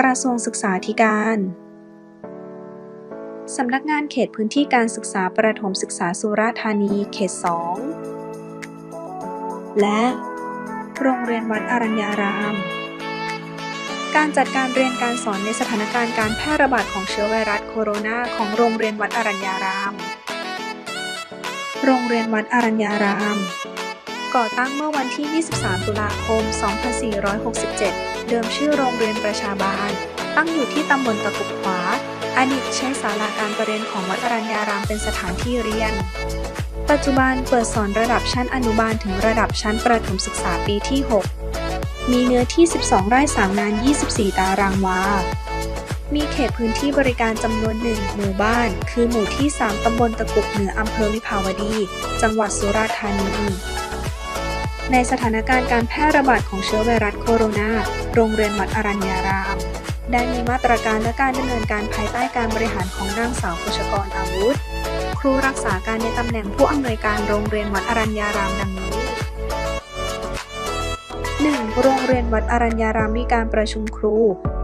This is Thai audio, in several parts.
กระทรวงศึกษาธิการสำนักงานเขตพื้นที่การศึกษาประถมศึกษาสุราษฎร์ธานีเขต 2 และ โรงเรียนวัดอรัญญาราม การจัดการเรียนการสอนในสถานการณ์การแพร่ระบาดของเชื้อไวรัสโคโรนาของโรงเรียนวัดอรัญญาราม โรงเรียนวัดอรัญญาราม ก่อตั้งเมื่อวันที่ 23 ตุลาคม 2467 เดิมชื่อโรงเรียนประชาบาล ตั้งอยู่ที่ตำบลตะกุกขวาอดีตใช้ศาลาการประเรียนของวัดอรัญญารามเป็นสถานที่เรียน ปัจจุบันเปิดสอนระดับชั้นอนุบาลถึงระดับชั้นประถมศึกษาปีที่ 6 มีเนื้อที่ 12 ไร่3งาน 24 ตารางวา มีเขตพื้นที่บริการจำนวนหนึ่งหมู่บ้าน คือหมู่ที่ 3 ตำบลตะกุกเหนืออำเภอวิภาวดี จังหวัดสุราษฎร์ธานี ในสถานการณ์การแพร่ระบาดของเชื้อไวรัสโคโรนา โรงเรียนวัดอรัญญาราม ได้มีมาตรการและการดำเนินการภายใต้การบริหารของนางสาวกุชกรอาวุธ ครูรักษาการในตำแหน่งผู้อำนวยการโรงเรียนวัดอรัญญารามดังนี้ 1. โรงเรียนวัดอรัญญารามมีการประชุมครู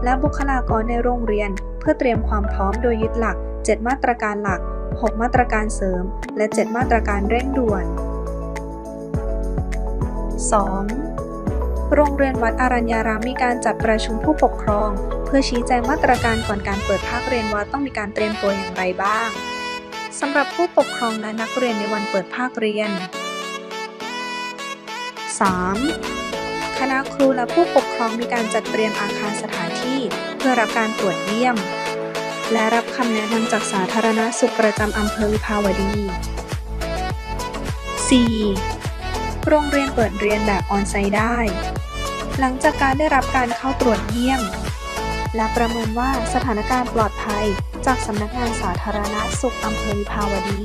และบุคลากรในโรงเรียน เพื่อเตรียมความพร้อมโดยยึดหลัก 7 มาตรการหลัก 6 มาตรการเสริม และ 7 มาตรการเร่งด่วน 2. โรงเรียนวัดอรัญญารามมีการจัดประชุมผู้ปกครอง เพื่อชี้แจงมาตรการก่อนการเปิดภาคเรียนว่าต้องมีการเตรียมตัวอย่างไรบ้างสำหรับผู้ปกครองและนักเรียนในวันเปิดภาคเรียน 3. คณะครูและผู้ปกครองมีการจัดเตรียมอาคารสถานที่ เพื่อรับการตรวจเยี่ยม และรับคำแนะนำจากสาธารณสุขประจำอำเภอวิภาวดี 4. โรงเรียนเปิดเรียนแบบออนไซต์ได้ หลังจากการได้รับการเข้าตรวจเยี่ยม และประเมินว่าสถานการณ์ปลอดภัยจากสำนักงานสาธารณสุขอำเภอวิภาวดี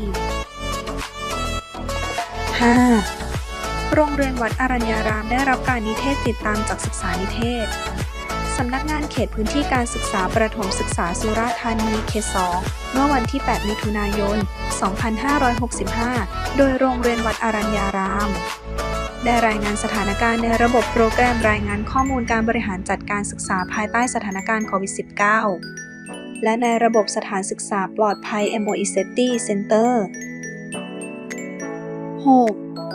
5. โรงเรียนวัดอรัญญารามได้รับการนิเทศติดตามจากศึกษานิเทศ สำนักงานเขตพื้นที่การศึกษาประถมศึกษาสุราษฎร์ธานีเขต 2 เมื่อวันที่ 8 มิถุนายน 2565 โดยโรงเรียนวัดอรัญญาราม ได้รายงานสถานการณ์ในระบบโปรแกรมรายงานข้อมูลการบริหารจัดการศึกษาภายใต้สถานการณ์โควิด -19 และในระบบสถานศึกษาปลอดภัย MOE Safety Center 6.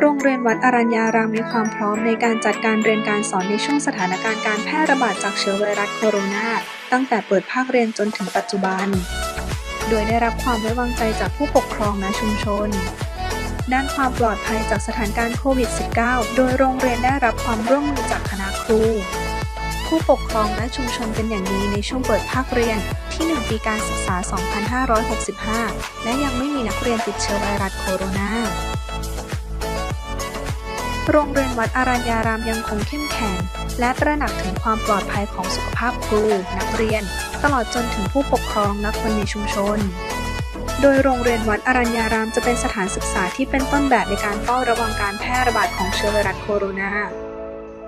โรงเรียนวัดอรัญญารามมีความพร้อมในการจัดการเรียนการสอนในช่วงสถานการณ์การแพร่ระบาดจากเชื้อไวรัสโคโรนาตั้งแต่เปิดภาคเรียนจนถึงปัจจุบัน โดยได้รับความไว้วางใจจากผู้ปกครองและชุมชน ด้านความปลอดภัยจากสถานการณ์โควิด -19 โดยโรงเรียนได้รับความร่วมมือจากคณะครู ผู้ปกครองและชุมชนเป็นอย่างดีในช่วงเปิดภาคเรียนที่ 1 ปีการศึกษา 2565 และยังไม่มีนักเรียนติดเชื้อไวรัสโคโรนา โรงเรียนวัดอรัญญารามยังคงเข้มแข็ง และตระหนักถึงความปลอดภัยของสุขภาพครู นักเรียน ตลอดจนถึงผู้ปกครองและคนในชุมชน โดยโรงเรียนวัดอรัญญารามจะเป็นสถานศึกษาที่เป็นต้นแบบในการเฝ้าระวังการแพร่ระบาดของเชื้อไวรัสโคโรนา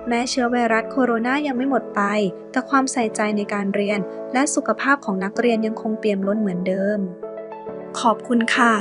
แม้เชื้อไวรัสโคโรนายังไม่หมดไป แต่ความใส่ใจในการเรียน และสุขภาพของนักเรียนยังคงเปี่ยมล้นเหมือนเดิม ขอบคุณค่ะ